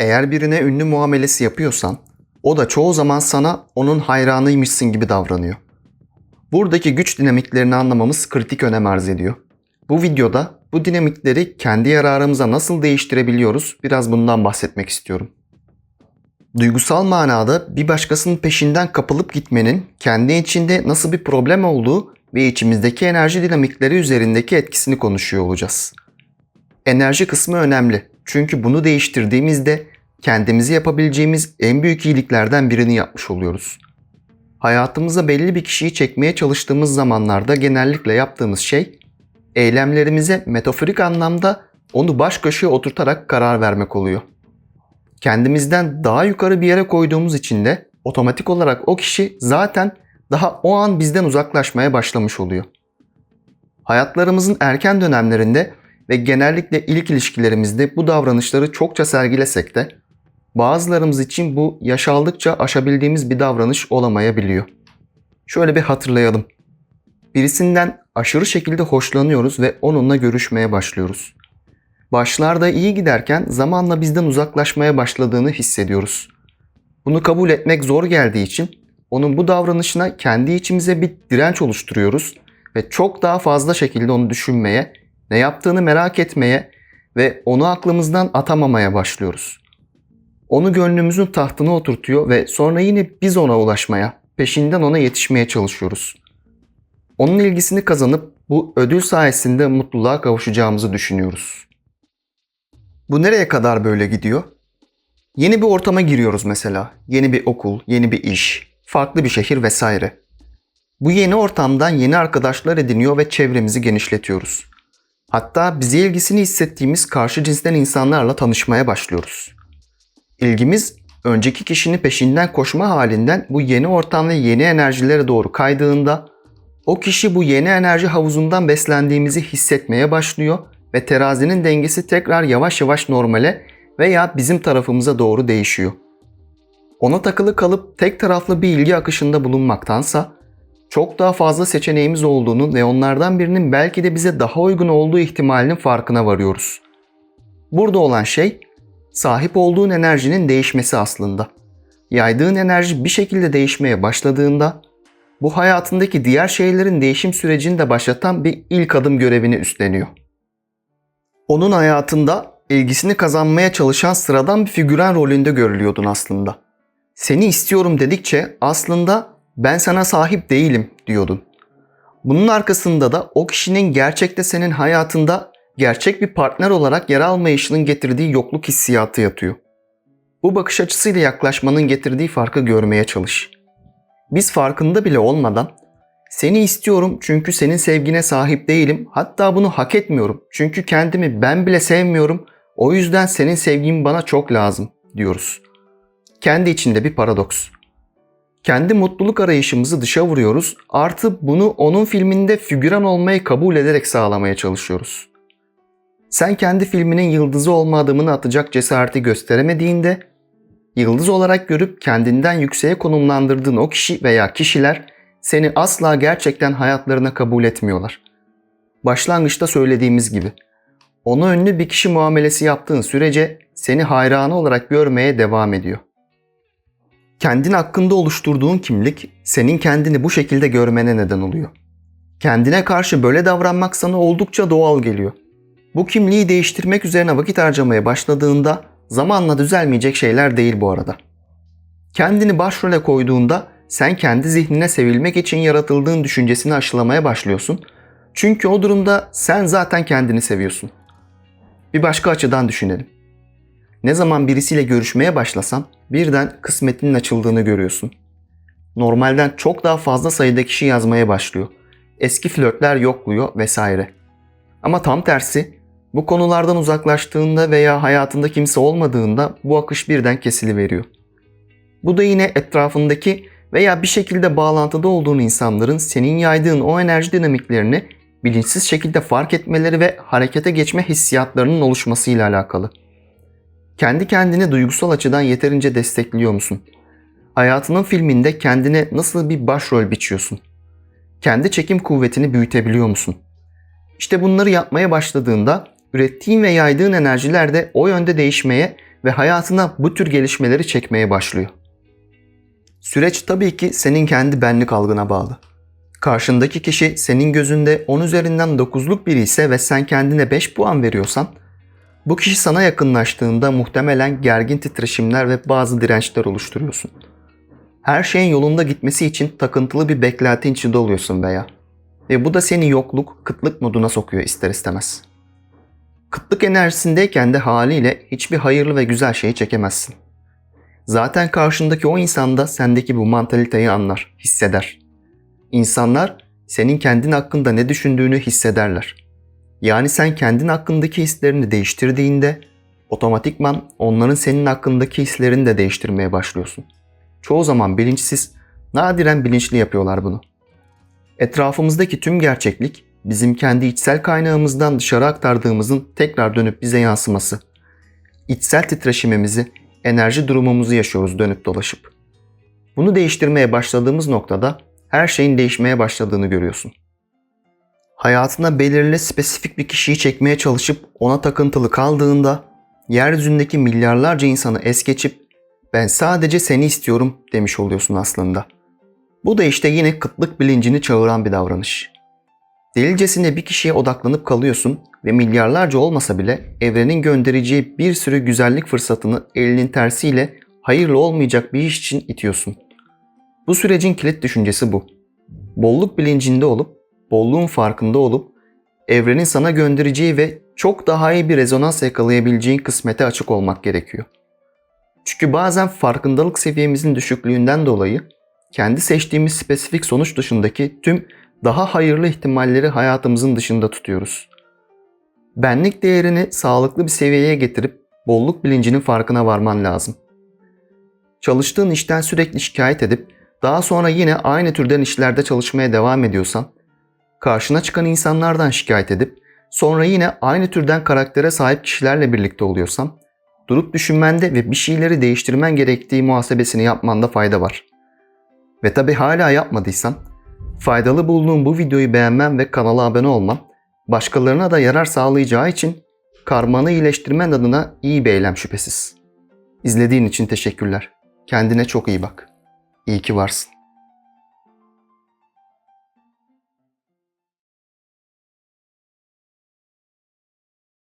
Eğer birine ünlü muamelesi yapıyorsan, o da çoğu zaman sana onun hayranıymışsın gibi davranıyor. Buradaki güç dinamiklerini anlamamız kritik önem arz ediyor. Bu videoda bu dinamikleri kendi yararımıza nasıl değiştirebiliyoruz biraz bundan bahsetmek istiyorum. Duygusal manada bir başkasının peşinden kapılıp gitmenin kendi içinde nasıl bir problem olduğu ve içimizdeki enerji dinamikleri üzerindeki etkisini konuşuyor olacağız. Enerji kısmı önemli. Çünkü bunu değiştirdiğimizde kendimizi yapabileceğimiz en büyük iyiliklerden birini yapmış oluyoruz. Hayatımıza belli bir kişiyi çekmeye çalıştığımız zamanlarda genellikle yaptığımız şey eylemlerimize metaforik anlamda onu baş köşeye oturtarak karar vermek oluyor. Kendimizden daha yukarı bir yere koyduğumuz için de otomatik olarak o kişi zaten daha o an bizden uzaklaşmaya başlamış oluyor. Hayatlarımızın erken dönemlerinde ve genellikle ilk ilişkilerimizde bu davranışları çokça sergilesek de bazılarımız için bu yaş aldıkça aşabildiğimiz bir davranış olamayabiliyor. Şöyle bir hatırlayalım. Birisinden aşırı şekilde hoşlanıyoruz ve onunla görüşmeye başlıyoruz. Başlarda iyi giderken zamanla bizden uzaklaşmaya başladığını hissediyoruz. Bunu kabul etmek zor geldiği için onun bu davranışına kendi içimize bir direnç oluşturuyoruz ve çok daha fazla şekilde onu düşünmeye, ne yaptığını merak etmeye ve onu aklımızdan atamamaya başlıyoruz. Onu gönlümüzün tahtına oturtuyor ve sonra yine biz ona ulaşmaya, peşinden ona yetişmeye çalışıyoruz. Onun ilgisini kazanıp bu ödül sayesinde mutluluğa kavuşacağımızı düşünüyoruz. Bu nereye kadar böyle gidiyor? Yeni bir ortama giriyoruz mesela. Yeni bir okul, yeni bir iş, farklı bir şehir vesaire. Bu yeni ortamdan yeni arkadaşlar ediniyor ve çevremizi genişletiyoruz. Hatta bize ilgisini hissettiğimiz karşı cinsten insanlarla tanışmaya başlıyoruz. İlgimiz önceki kişinin peşinden koşma halinden bu yeni ortam ve yeni enerjilere doğru kaydığında o kişi bu yeni enerji havuzundan beslendiğimizi hissetmeye başlıyor ve terazinin dengesi tekrar yavaş yavaş normale veya bizim tarafımıza doğru değişiyor. Ona takılı kalıp tek taraflı bir ilgi akışında bulunmaktansa çok daha fazla seçeneğimiz olduğunun ve onlardan birinin belki de bize daha uygun olduğu ihtimalinin farkına varıyoruz. Burada olan şey sahip olduğun enerjinin değişmesi aslında. Yaydığın enerji bir şekilde değişmeye başladığında bu hayatındaki diğer şeylerin değişim sürecini de başlatan bir ilk adım görevini üstleniyor. Onun hayatında ilgisini kazanmaya çalışan sıradan bir figüren rolünde görülüyordun aslında. Seni istiyorum dedikçe aslında ben sana sahip değilim diyordun. Bunun arkasında da o kişinin gerçekte senin hayatında gerçek bir partner olarak yer almayışının getirdiği yokluk hissiyatı yatıyor. Bu bakış açısıyla yaklaşmanın getirdiği farkı görmeye çalış. Biz farkında bile olmadan seni istiyorum çünkü senin sevgine sahip değilim. Hatta bunu hak etmiyorum. Çünkü kendimi ben bile sevmiyorum. O yüzden senin sevgin bana çok lazım diyoruz. Kendi içinde bir paradoks. Kendi mutluluk arayışımızı dışa vuruyoruz. Artı bunu onun filminde figüran olmayı kabul ederek sağlamaya çalışıyoruz. Sen kendi filminin yıldızı olma adımını atacak cesareti gösteremediğinde, yıldız olarak görüp kendinden yükseğe konumlandırdığın o kişi veya kişiler seni asla gerçekten hayatlarına kabul etmiyorlar. Başlangıçta söylediğimiz gibi, ona ünlü bir kişi muamelesi yaptığın sürece seni hayranı olarak görmeye devam ediyor. Kendin hakkında oluşturduğun kimlik senin kendini bu şekilde görmene neden oluyor. Kendine karşı böyle davranmak sana oldukça doğal geliyor. Bu kimliği değiştirmek üzerine vakit harcamaya başladığında zamanla düzelmeyecek şeyler değil bu arada. Kendini başrole koyduğunda sen kendi zihnine sevilmek için yaratıldığın düşüncesini aşılamaya başlıyorsun. Çünkü o durumda sen zaten kendini seviyorsun. Bir başka açıdan düşünelim. Ne zaman birisiyle görüşmeye başlasan birden kısmetinin açıldığını görüyorsun. Normalden çok daha fazla sayıda kişi yazmaya başlıyor. Eski flörtler yokluyor vesaire. Ama tam tersi bu konulardan uzaklaştığında veya hayatında kimse olmadığında bu akış birden kesiliveriyor. Bu da yine etrafındaki veya bir şekilde bağlantıda olduğun insanların senin yaydığın o enerji dinamiklerini bilinçsiz şekilde fark etmeleri ve harekete geçme hissiyatlarının oluşmasıyla alakalı. Kendi kendini duygusal açıdan yeterince destekliyor musun? Hayatının filminde kendine nasıl bir başrol biçiyorsun? Kendi çekim kuvvetini büyütebiliyor musun? İşte bunları yapmaya başladığında ürettiğin ve yaydığın enerjiler de o yönde değişmeye ve hayatına bu tür gelişmeleri çekmeye başlıyor. Süreç tabii ki senin kendi benlik algına bağlı. Karşındaki kişi senin gözünde 10 üzerinden 9'luk biri ise ve sen kendine 5 puan veriyorsan, bu kişi sana yakınlaştığında muhtemelen gergin titreşimler ve bazı dirençler oluşturuyorsun. Her şeyin yolunda gitmesi için takıntılı bir beklenti içinde oluyorsun veya. Ve bu da seni yokluk, kıtlık moduna sokuyor ister istemez. Kıtlık enerjisindeyken de haliyle hiçbir hayırlı ve güzel şeyi çekemezsin. Zaten karşındaki o insan da sendeki bu mantaliteyi anlar, hisseder. İnsanlar senin kendin hakkında ne düşündüğünü hissederler. Yani sen kendin hakkındaki hislerini değiştirdiğinde otomatikman onların senin hakkındaki hislerini de değiştirmeye başlıyorsun. Çoğu zaman bilinçsiz, nadiren bilinçli yapıyorlar bunu. Etrafımızdaki tüm gerçeklik bizim kendi içsel kaynağımızdan dışarı aktardığımızın tekrar dönüp bize yansıması. İçsel titreşimimizi, enerji durumumuzu yaşıyoruz dönüp dolaşıp. Bunu değiştirmeye başladığımız noktada her şeyin değişmeye başladığını görüyorsun. Hayatına belirli spesifik bir kişiyi çekmeye çalışıp ona takıntılı kaldığında yeryüzündeki milyarlarca insanı es geçip ben sadece seni istiyorum demiş oluyorsun aslında. Bu da işte yine kıtlık bilincini çağıran bir davranış. Delicesine bir kişiye odaklanıp kalıyorsun ve milyarlarca olmasa bile evrenin göndereceği bir sürü güzellik fırsatını elinin tersiyle hayırlı olmayacak bir iş için itiyorsun. Bu sürecin kilit düşüncesi bu. Bolluk bilincinde olup, bolluğun farkında olup, evrenin sana göndereceği ve çok daha iyi bir rezonans yakalayabileceğin kısmete açık olmak gerekiyor. Çünkü bazen farkındalık seviyemizin düşüklüğünden dolayı kendi seçtiğimiz spesifik sonuç dışındaki tüm daha hayırlı ihtimalleri hayatımızın dışında tutuyoruz. Benlik değerini sağlıklı bir seviyeye getirip bolluk bilincinin farkına varman lazım. Çalıştığın işten sürekli şikayet edip daha sonra yine aynı türden işlerde çalışmaya devam ediyorsan, karşına çıkan insanlardan şikayet edip sonra yine aynı türden karaktere sahip kişilerle birlikte oluyorsan, durup düşünmende ve bir şeyleri değiştirmen gerektiği muhasebesini yapmanda fayda var. Ve tabi hala yapmadıysan, faydalı bulduğun bu videoyu beğenmen ve kanala abone olman, başkalarına da yarar sağlayacağı için karmanı iyileştirmen adına iyi bir eylem şüphesiz. İzlediğin için teşekkürler. Kendine çok iyi bak. İyi ki varsın.